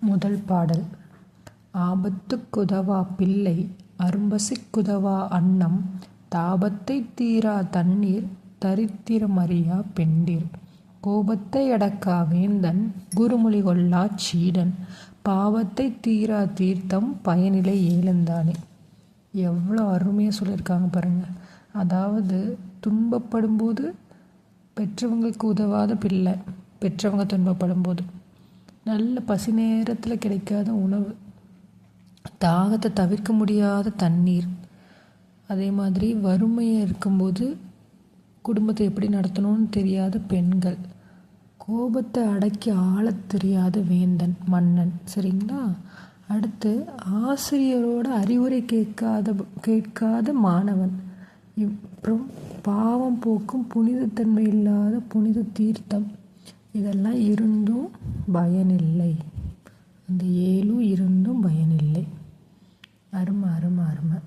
முதல் பாடல். ஆபத்துக்குதவா பிள்ளை அரும்பசிக்குதவா அன்னம் தாபத்தை தீரா தண்ணீர் தரித்திரமறியா பெண்டிர். கோபத்தை அடக்கா வேந்தன் குருமொழி கொள்ளாச் சீடன். பாவத்தை தீரா தீர்த்தம் பயனிலை ஏழுந்தானே. எவ்வளோ அருமையாக சொல்லியிருக்காங்க பாருங்கள் அதாவது துன்பப்படும்போது பெற்றவங்களுக்கு உதவாத பிள்ளை பெற்றவங்க துன்பப்படும்போது. நல்ல பசி நேரத்தில் கிடைக்காத உணவு. தாகத்தை தவிர்க்க முடியாத தண்ணீர். அதே மாதிரி வறுமையாக இருக்கும்போது குடும்பத்தை எப்படி நடத்தணும்னு தெரியாத பெண்கள். கோபத்தை அடக்கி ஆளத் தெரியாத வேந்தன் மன்னன். சரிங்களா? அடுத்து ஆசிரியரோட அறிவுரை கேட்காத கேட்காத மாணவன். அப்புறம் பாவம் போக்கும் புனிதத்தன்மை இல்லாத புனித தீர்த்தம். இதெல்லாம் இருந்தும் பயனில்லை. அந்த ஏழும் இருந்தும் பயனில்லை. அருமை அருமை அருமை.